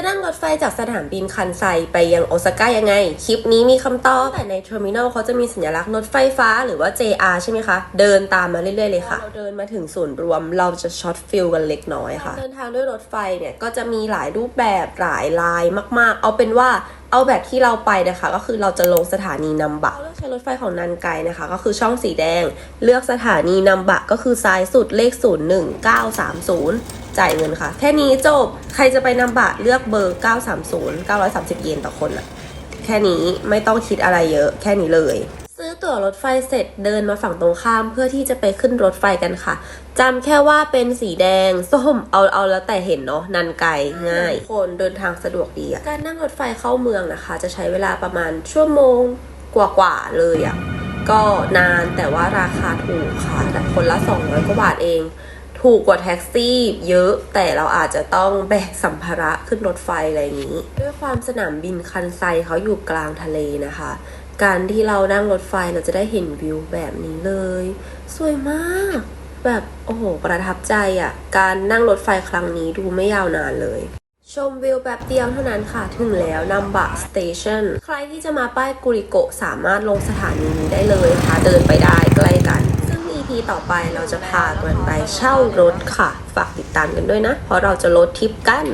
จะนั่งรถไฟจากสนามบินคันไซไปยังโอซาก้ายังไง คลิปนี้มีคำตอบแต่ในเทอร์มินอลเขาจะมีสัญลักษณ์รถไฟฟ้าหรือว่า JR ใช่ไหมคะ เดินตามมาเรื่อยๆเลยค่ะ เราเดินมาถึงศูนย์รวมเราจะช็อตฟิลกันเล็กน้อยค่ะ เดินทางด้วยรถไฟเนี่ยก็จะมีหลายรูปแบบหลายลายมาก ๆ เอาเป็นว่าเอาแบบที่เราไปนะคะ ก็คือเราจะลงสถานีนัมบะเราเลือกใช้รถไฟของนันไกนะคะ ก็คือช่องสีแดง เลือกสถานีนัมบะก็คือซ้ายสุดเลข 01930จ่ายเงินค่ะ แค่นี้จบ ใครจะไปนัมบะเลือกเบอร์ 930 930 เยนต่อคนอะแค่นี้ไม่ต้องคิดอะไรเยอะแค่นี้เลย ซื้อตั๋วรถไฟเสร็จเดินมาฝั่งตรงข้ามเพื่อที่จะไปขึ้นรถไฟกันค่ะจำแค่ว่าเป็นสีแดงส้มเอาเอาแล้วแต่เห็นเนาะนันไกลง่าย คนเดินทางสะดวกดีอะการนั่งรถไฟเข้าเมืองนะคะ จะใช้เวลาประมาณชั่วโมงกว่าๆเลยอะก็นานแต่ว่าราคาถูกค่ะแต่คนละ200กว่าบาทเอง ถูกกว่าแท็กซี่ เยอะแต่เราอาจจะต้องแบกสัมภาระขึ้นรถไฟอะไรอย่างนี้ ด้วยความสนามบินคันไซเขาอยู่กลางทะเลนะคะ การที่เรานั่งรถไฟเราจะได้เห็นวิวแบบนี้เลย สวยมาก แบบโอ้โหประทับใจอะ่ะ การนั่งรถไฟครั้งนี้ดูไม่ยาวนานเลยชมวิวแบบเดียวเท่านั้นค่ะ ถึงแล้วนัมบะสเตชันใครที่จะมาป้ายกุริโกะสามารถลงสถานีนี้ได้เลยค่ะเดินไปได้ใกล้ก EP ต่อไปเราจะพากันไปเช่ารถค่ะ ฝากติดตามกันด้วยนะ เพราะเราจะลดทริปกัน